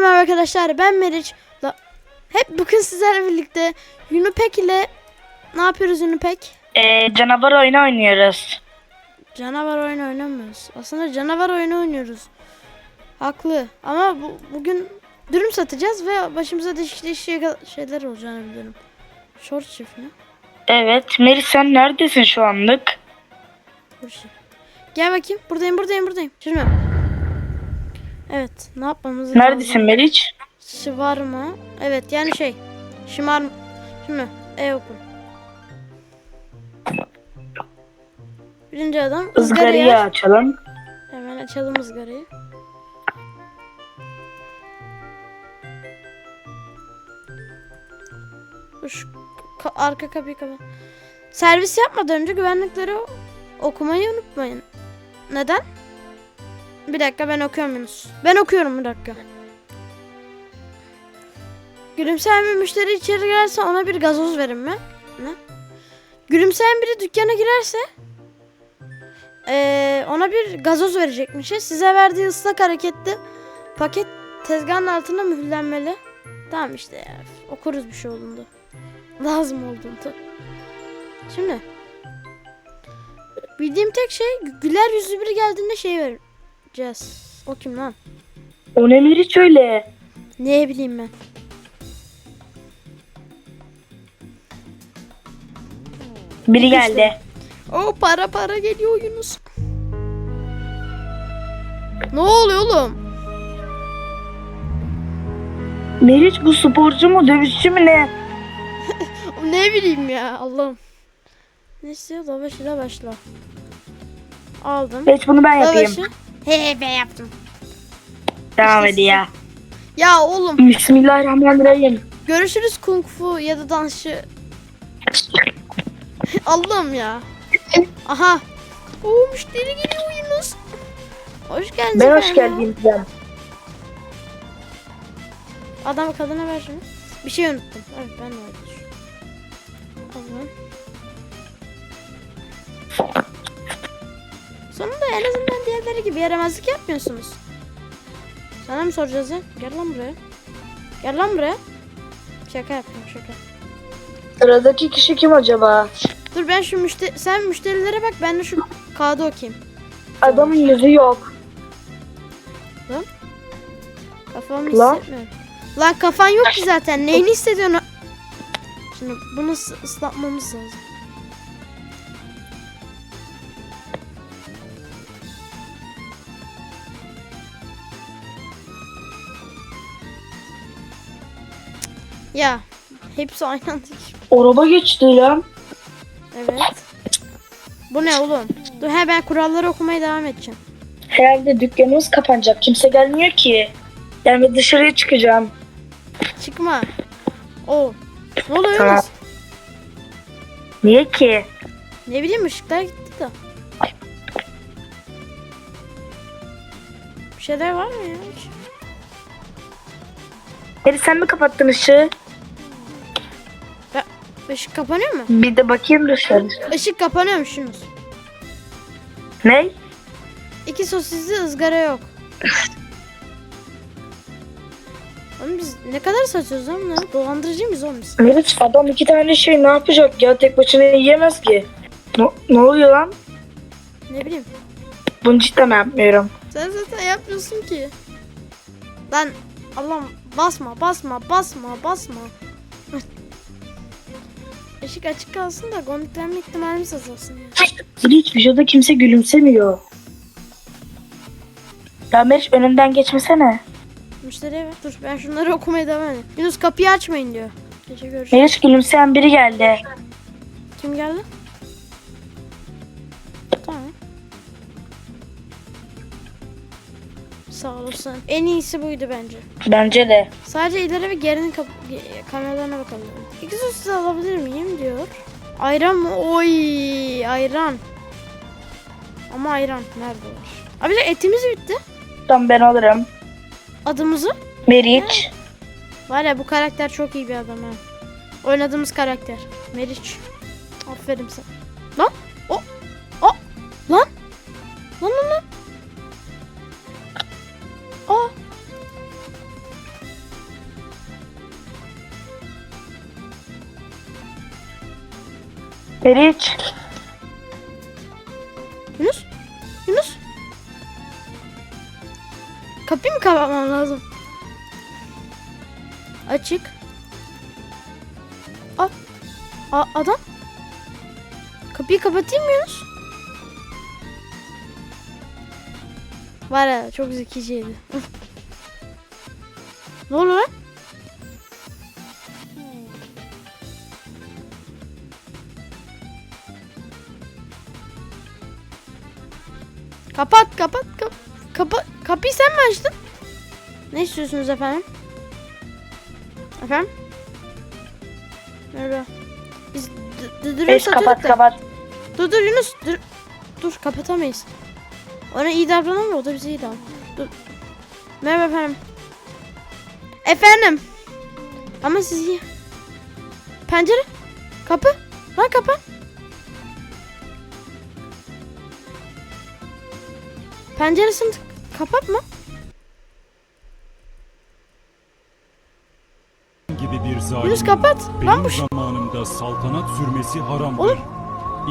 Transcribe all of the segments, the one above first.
merhaba arkadaşlar ben Meriç. Hep bugün sizlerle birlikte Yunupek ile ne yapıyoruz Yunupek? Ee, canavar oyunu oynuyoruz. Canavar oyunu oynamıyoruz. Aslında canavar oyunu oynuyoruz. Haklı ama bu, bugün dürüm satacağız ve başımıza değişik değişik şeyler olacağını biliyorum. Short shift ne? Evet. Meri sen neredesin şu anlık? Gel bakayım. Buradayım buradayım buradayım. Şimdi. Evet ne yapmamız lazım? Neredesin Meriç? Şımarma. Evet yani şey. Şımar. Şimdi E oku. Birinci adam ızgarayı Izgarayı aç. açalım. Hemen açalım ızgarayı. Şu ka- arka kapıyı kapa. Servis yapmadan önce güvenlikleri okumayı unutmayın. Neden? Bir dakika ben okuyorum Yunus. Ben okuyorum bir dakika. Gülümseyen bir müşteri içeri girerse ona bir gazoz verin mi? Ne? Gülümseyen biri dükkana girerse ee, ona bir gazoz verecekmişiz. Size verdiği ıslak hareketli paket tezgahın altına mühürlenmeli. Tamam işte ya. Okuruz bir şey olduğunda. Lazım olduğunda. Şimdi. Bildiğim tek şey gü- güler yüzlü biri geldiğinde şey vereceğiz. O kim lan? O ne Meriç öyle? Ne bileyim ben. Biri geldi. O para para geliyor Yunus. Ne oluyor oğlum? Meriç bu sporcu mu dövüşçü mü ne? Ne bileyim ya Allah'ım. Ne istiyor? Lavaş ile başla. Aldım. Meriç bunu ben yapayım. Lavaşı. He ben yaptım. Devam İşte hadi ya. Ya oğlum Bismillahirrahmanirrahim. görüşürüz kung fu ya da dansçı. Allah'ım ya. Aha. Oo müşteri geliyor Yunus. Hoş geldin. Ben hoş efendim. geldin diyeceğim. Adam kadına ver şunu. Bir şey unuttum. Evet ben de düşünüyorum. Allah'ım. En azından diğerleri gibi yaramazlık yapmıyorsunuz. Sana mı soracağız ya? Gel lan buraya. Gel lan buraya. Şaka yapıyorum şaka. Sıradaki kişi kim acaba? Dur ben şu müşteri... Sen müşterilere bak ben de şu kağıdı okuyayım. Adamın yüzü yok. Kafamı Lan. hissetmiyorum. Lan kafan yok ki zaten. Neyini hissediyorsun? Şimdi bunu ıs- ıslatmamız lazım. Ya hepsi aynı anda. Araba geçti lan. Evet. Bu ne oğlum? Dur he ben kuralları okumaya devam edeceğim. Herhalde dükkanımız kapanacak. Kimse gelmiyor ki. Yani dışarıya çıkacağım. Çıkma. O. Ne oluyor? Tamam. Yunus? Niye ki? Ne bileyim ışıklar gitti de. Bir şeyler var mı ya? Meri sen mi kapattın ışığı? Işık kapanıyor mu? Bir de bakayım dışarı. Işık kapanıyormuş Yunus. Ne? İki sosisli ızgara yok. Oğlum biz ne kadar satıyoruz lan bunları? Dolandırıcı mıyız oğlum biz? Meriç adam iki tane şey ne yapacak ya tek başına yiyemez ki. Ne, ne oluyor lan? Ne bileyim. Bunu cidden yapmıyorum. Sen zaten yapmıyorsun ki. Lan Allah'ım basma basma basma basma. Işık açık kalsın da gondiklenme ihtimalimiz azalsın ya. Meriç videoda kimse gülümsemiyor. Ya Meriç önümden geçmesene. Müşteriye ver. Dur ben şunları okumaya devam edeyim. Yunus kapıyı açmayın diyor. Gece görüşürüz. Meriç gülümseyen biri geldi. Kim geldi? Tamam. Sağ olasın. En iyisi buydu bence. Bence de. Sadece ileri ve gerinin kap- kameralarına bakalım. İki sosis alabilir miyim diyor. Ayran mı? Oy ayran. Ama ayran nerede var? Abi de etimiz bitti. Tamam ben alırım. Adımızı? Meriç. Var ya bu karakter çok iyi bir adam ha. Oynadığımız karakter. Meriç. Aferin sana. Lan. Meriç. Yunus? Yunus? Kapıyı mı kapatmam lazım? Açık. A, A adam? Kapıyı kapatayım mı Yunus? Var ya çok zekiceydi. ne oluyor lan? Kapat kapat kap kapa kapıyı sen mi açtın? Ne istiyorsunuz efendim? Efendim? Merhaba. Biz d- d- dürüm Meriç satıyorduk kapat da. kapat. Dur dur Yunus dur. Dur kapatamayız. Ona iyi davranalım da o da bize iyi davran. Dur. Merhaba efendim. Efendim. Ama siz iyi. Pencere. Kapı. Lan kapı. Penceresini kapatma. gibi bir zalim. Yunus kapat. Benim Lan bu zamanımda saltanat sürmesi haramdır. Oğlum.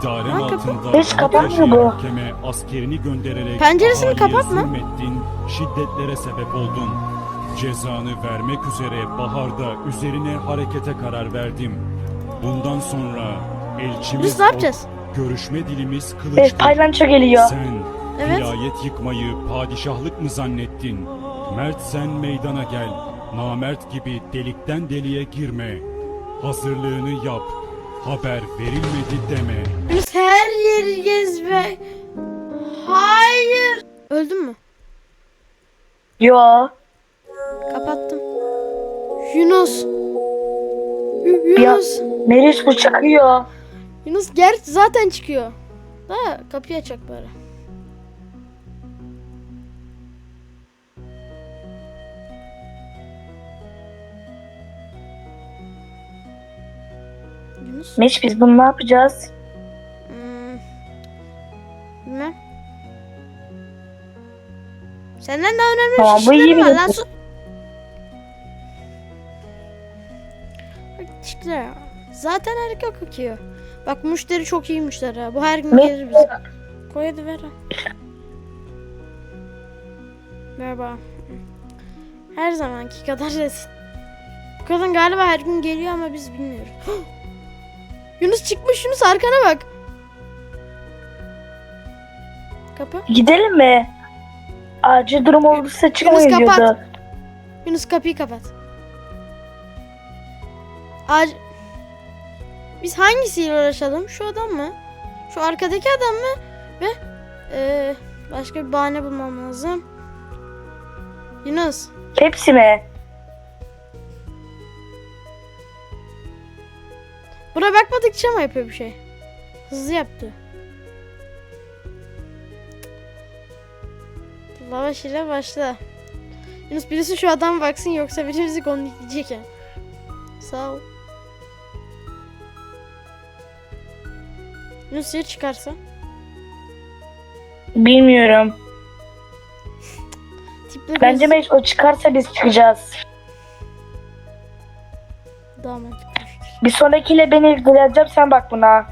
İdarem kapa- altında Hiç kapatmıyor yaşayan bu. ülkeme askerini göndererek Penceresini kapatma. zulmettin, şiddetlere sebep oldun. Cezanı vermek üzere baharda üzerine harekete karar verdim. Bundan sonra elçimiz Yunus ne yapacağız? görüşme dilimiz Evet kılıçtır. paylanço geliyor. Sen Evet. vilayet yıkmayı padişahlık mı zannettin? Mert sen meydana gel. Namert gibi delikten deliğe girme. Hazırlığını yap. Haber verilmedi deme. Yunus her yeri gezme. Hayır. Öldün mü? Yo. Kapattım. Yunus. Y- Ya. Yunus. Meriç bu çıkıyor. Yunus ger zaten çıkıyor. Da kapıyı açacak böyle. Yunus. Meriç biz bunu ne yapacağız? Hmm. Bilmem. Senden daha önemli Tamam, bir bu iyi var lan. Su- Bak. Zaten harika kokuyor. Bak müşteri çok iyi müşteri ha. Bu her gün gelir bize. Koy hadi ver. ha. Merhaba. Her zamanki kadar. Bu kadın galiba her gün geliyor ama biz bilmiyoruz. Yunus çıkmış Yunus arkana bak. Kapı. Gidelim mi? Acil durum olursa çıkmayın kapat. diyordu. Yunus kapıyı kapat. Ac Biz hangisiyle uğraşalım? Şu adam mı? Şu arkadaki adam mı? Ve eee, başka bir bahane bulmam lazım. Yunus. Hepsi mi? Buna bakmadıkça mı yapıyor bir şey? Hızlı yaptı. Lavaş ile başla. Yunus birisi şu adam baksın yoksa biri bizi gondikleyecek ya. Sağ ol. Yunus ya çıkarsa? Bilmiyorum. Bence Meriç o çıkarsa biz çıkacağız. daha mantıklı bir sonrakiyle beni ilgileneceğim sen bak buna.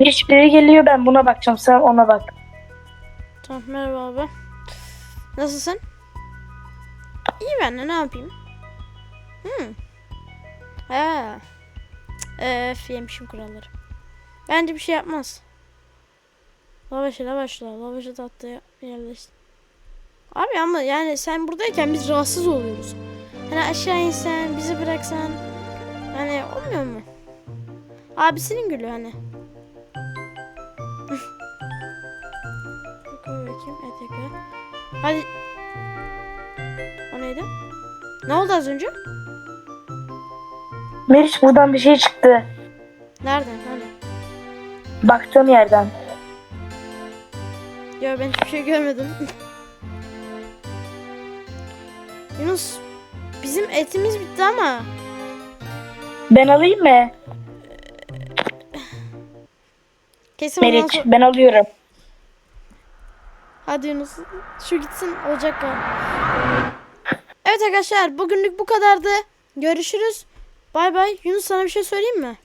Meriç biri geliyor ben buna bakacağım sen ona bak. Tamam merhaba abi. Nasılsın? İyi ben de ne yapayım? Hmm. Ha. Öf yemişim kuralları. Bence bir şey yapmaz. Lavaş ile başla. Lavaşı tatlıya yerleştir. Abi ama yani sen buradayken biz rahatsız oluyoruz. Hani aşağı insen, bizi bıraksan. Hani olmuyor mu? Abisinin gülü hani. Koy bakayım ETK. Hadi. O neydi? Ne oldu az önce? Meriç buradan bir şey çıktı. Nereden? Hani? Baktığım yerden. Ya ben hiçbir şey görmedim. Yunus bizim etimiz bitti ama Ben alayım mı? kesin ondan Meriç sonra- ben alıyorum. Hadi Yunus. Şu gitsin olacak galiba. Evet arkadaşlar bugünlük bu kadardı. Görüşürüz. Bay bay. Yunus sana bir şey söyleyeyim mi?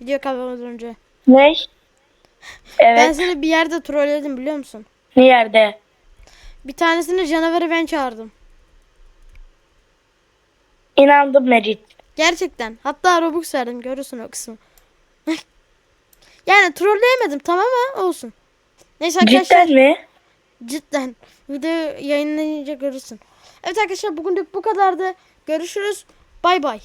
Video kapatmadan önce. Ne? Ben Evet. seni bir yerde trolledim biliyor musun? Ne yerde? Bir tanesini canavarı ben çağırdım. İnandım Merit. Gerçekten. Hatta Robux verdim. Görürsün o kısmı. yani trolleyemedim tamam ama olsun. Neyse arkadaşlar. Cidden mi? Cidden. Video yayınlayınca görürsün. Evet arkadaşlar bugünlük bu kadardı. Görüşürüz. Bay bay.